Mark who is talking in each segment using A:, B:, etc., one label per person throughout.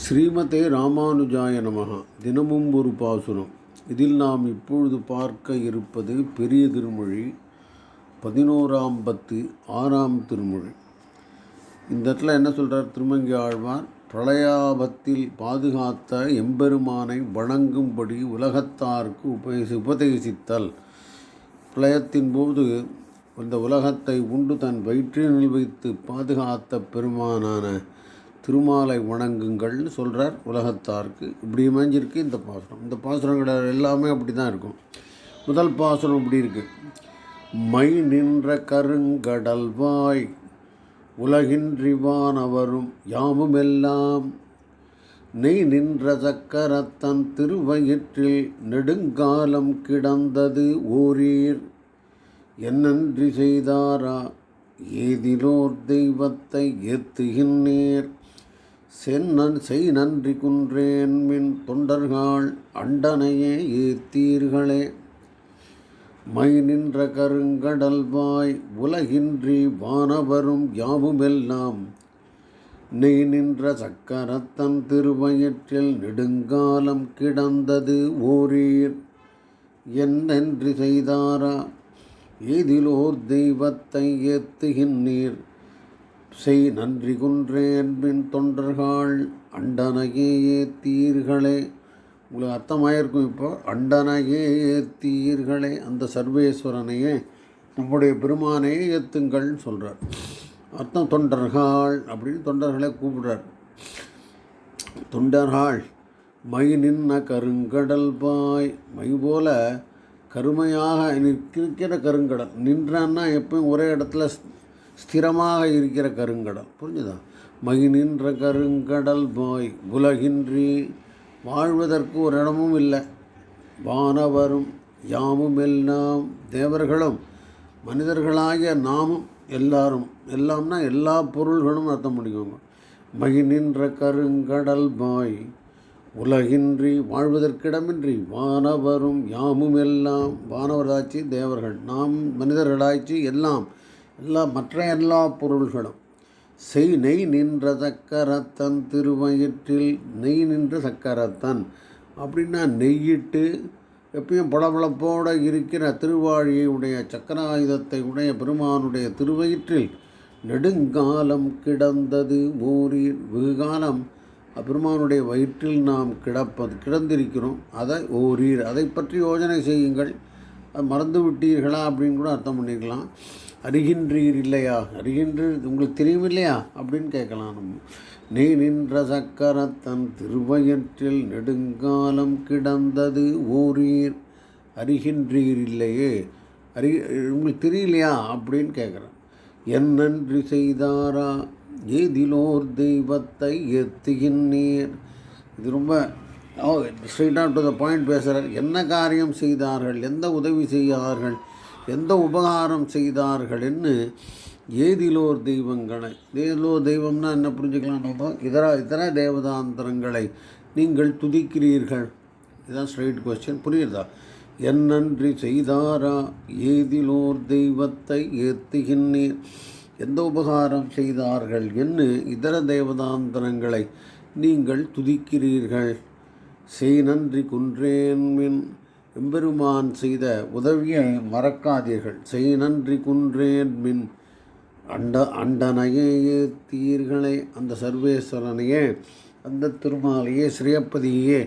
A: ஸ்ரீமதே ராமானுஜாய நமகா தினமும் ஒரு பாசுரம். இதில் நாம் இப்பொழுது பார்க்க இருப்பது பெரிய திருமொழி பதினோராம் பத்து ஆறாம் திருமொழி. இந்த இடத்துல என்ன சொல்கிறார் திருமங்கி ஆழ்வார்? பிரளயாபத்தில் பாதுகாத்த எம்பெருமானை வணங்கும்படி உலகத்தாருக்கு உபதேசி உபதேசித்தல். பிரளயத்தின் போது இந்த உலகத்தை உண்டு தன் வயிற்றினில் வைத்து பாதுகாத்த பெருமானான திருமாலை வணங்குங்கள்னு சொல்கிறார் உலகத்தாருக்கு. இப்படி அமைஞ்சிருக்கு இந்த பாசுரம். இந்த பாசுரங்கள் எல்லாமே அப்படி தான் இருக்கும். முதல் பாசுரம் இப்படி இருக்குது மை நின்ற கருங்கடல் வாய் உலகின்றிவானவரும் யாமுமெல்லாம் நெய் நின்ற சக்கரத்தன் திருவயிற்றில் நெடுங்காலம் கிடந்தது ஓரீர். என்னன்றி செய்தாரா? ஏதிலோர் தெய்வத்தை ஏத்துகின்றேர். சென்னன் செய் நன்றி குன்றேன் மின் தொண்டர்கள் அண்டனையே ஏத்தீர்களே மை நின்ற கருங்கடல் வாய் உலகின்றி வானவரும் யாவுமெல்லாம். நெய் நின்ற சக்கரத்தன் திருவயிற்றில் நெடுங்காலம் கிடந்தது ஓரீர். என்னென்று செய்தாரா? ஏதிலோர் தெய்வத்தை ஏத்துகின்றீர். செய் நன்றி குன்றே பின் தொண்டர்கள் அண்டனகே ஏத்தீர்களே உங்களுக்கு அர்த்தமாயிருக்கும் இப்போ. அண்டனகே தீர்களே. அந்த சர்வேஸ்வரனையே நம்முடைய பெருமானையே ஏத்துங்கள்னு சொல்கிறார் அர்த்தம் தொண்டர்கள் அப்படின்னு தொண்டர்களை கூப்பிடுறார். தொண்டர்கள் மை நின்ன கருங்கடல் பாய். மை போல கருமையாக நிற்கிற கருங்கடல். நின்றான்னா எப்பவும் ஒரே இடத்துல ஸ்திரமாக இருக்கிற கருங்கடல். புரிஞ்சுதா? மகிழ்கின்ற கருங்கடல் பாய் உலகின்றி வாழ்வதற்கு ஒரு இடமும் இல்லை. வானவரும் யாமும் எல்லாம் தேவர்களும் மனிதர்களாகிய நாமும் எல்லாரும் எல்லாம்னா எல்லா பொருள்களும் அர்த்தம் முடிக்குங்க மகிழ்கின்ற கருங்கடல் பாய் உலகின்றி வாழ்வதற்கிடமின்றி வானவரும் யாமும் எல்லாம் வானவராட்சி தேவர்கள் நாம் மனிதர்களாய்ச்சி எல்லாம் எல்லா மற்ற எல்லா பொருள்களும். செய் நெய் நின்ற சக்கரத்தன் திருவயிற்றில் நெய் நின்ற சக்கரத்தன். அப்படின்னா நெய்யிட்டு எப்பயும் பளபளப்போடு இருக்கிற திருவாழியுடைய சக்கராயுதத்தை உடைய பெருமானுடைய திருவயிற்றில் நெடுங்காலம் கிடந்தது ஊரில் வெகுகாலம். பெருமானுடைய வயிற்றில் நாம் கிடப்பது கிடந்திருக்கிறோம். அதை ஓரீர். அதை பற்றி யோஜனை செய்யுங்கள். மறந்து விட்டீர்களா அப்படின்னு கூட அர்த்தம் பண்ணிக்கலாம். அறிகின்றீர் இல்லையா? அறிகின்ற உங்களுக்கு தெரியும் இல்லையா அப்படின்னு கேட்கலாம். நம்ம நீ நின்ற சக்கரத்தன் திருவயற்றில் நெடுங்காலம் கிடந்தது ஓரீர். அறிகின்றீர் இல்லையே. அறி உங்களுக்கு தெரியலையா? அப்படின்னு கேட்குறேன். என்னன்றி செய்தாரா? ஏதிலோர் தெய்வத்தை எத்துகின்றீர் இது ரொம்ப ஸ்ட்ரெயிட்டாக டு த பாயிண்ட் பேசுகிறார் என்ன காரியம் செய்தார்கள்? எந்த உதவி செய்தார்கள்? எந்த உபகாரம் செய்தார்கள்னு ஏதிலோர் தெய்வங்களை ஏதிலோர் தெய்வம்னா என்ன புரிஞ்சுக்கலாம் இதர இதர தேவதாந்திரங்களை நீங்கள் துதிக்கிறீர்கள். இதுதான் ஸ்ட்ரெயிட் கொஸ்டின் புரியுதா? என் நன்றி செய்தாரா? ஏதிலோர் தெய்வத்தை ஏத்துகின்றீர் எந்த உபகாரம் செய்தார்கள் என்று இதர தேவதாந்திரங்களை நீங்கள் துதிக்கிறீர்கள். செய் நன்றி குன்றேன் மின் எம்பெருமான் செய்த உதவியை மறக்காதீர்கள். செய் நன்றி குன்றேன் மின் அண்ட அண்டனையே தீர்களே அந்த சர்வேஸ்வரனையே அந்த திருமாலையே ஸ்ரீயப்பதியே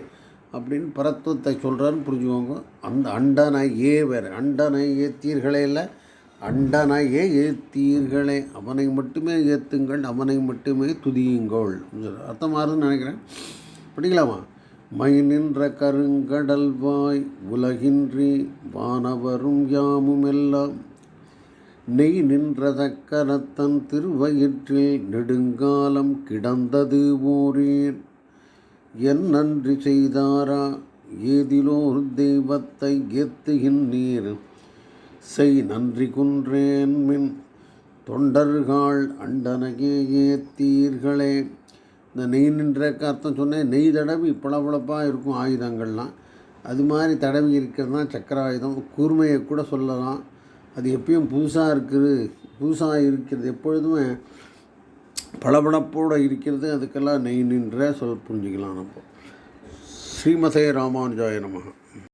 A: அப்படின்னு பரத்துவத்தை சொல்கிறான்னு புரிஞ்சுக்கோங்க. அந்த அண்டனை ஏ வேறு. அண்டனை ஏத்தீர்களே இல்லை அண்டனையே ஏத்தீர்களே. அவனை மட்டுமே ஏத்துங்கள் அவனை மட்டுமே துதியுங்கள். அர்த்தமாகுதுன்னு நினைக்கிறேன். படிக்கலாமா மை நின்ற கருங்கடல் வாய் உலகின்றி வானவரும் யாமும் எல்லாம். நெய் நின்ற தக்கரத்தன் திருவயிற்றில் நெடுங்காலம் கிடந்தது ஓரீர். என் நன்றி செய்தாரா? ஏதிலோர் தெய்வத்தை ஏத்துகின்றீர். செய் நன்றி குன்றேன் மின் தொண்டர்கள் அண்டனையே ஏத்தீர்களே. இந்த நெய் நின்ற அர்த்தம் சொன்னேன். நெய் தடவி பளபளப்பாக இருக்கும் ஆயுதங்கள்லாம். அது மாதிரி தடவி இருக்கிறது தான் சக்கராயுதம். கூர்மையை கூட சொல்லலாம். அது எப்பயும் புதுசாக இருக்குது. புதுசாக இருக்கிறது எப்பொழுதுமே பளபளப்போடு இருக்கிறது. அதுக்கெல்லாம் நெய் நின்ற சொல் புரிஞ்சுக்கலாம் நம்ம. ஸ்ரீமதே ராமானுஜாய நமகா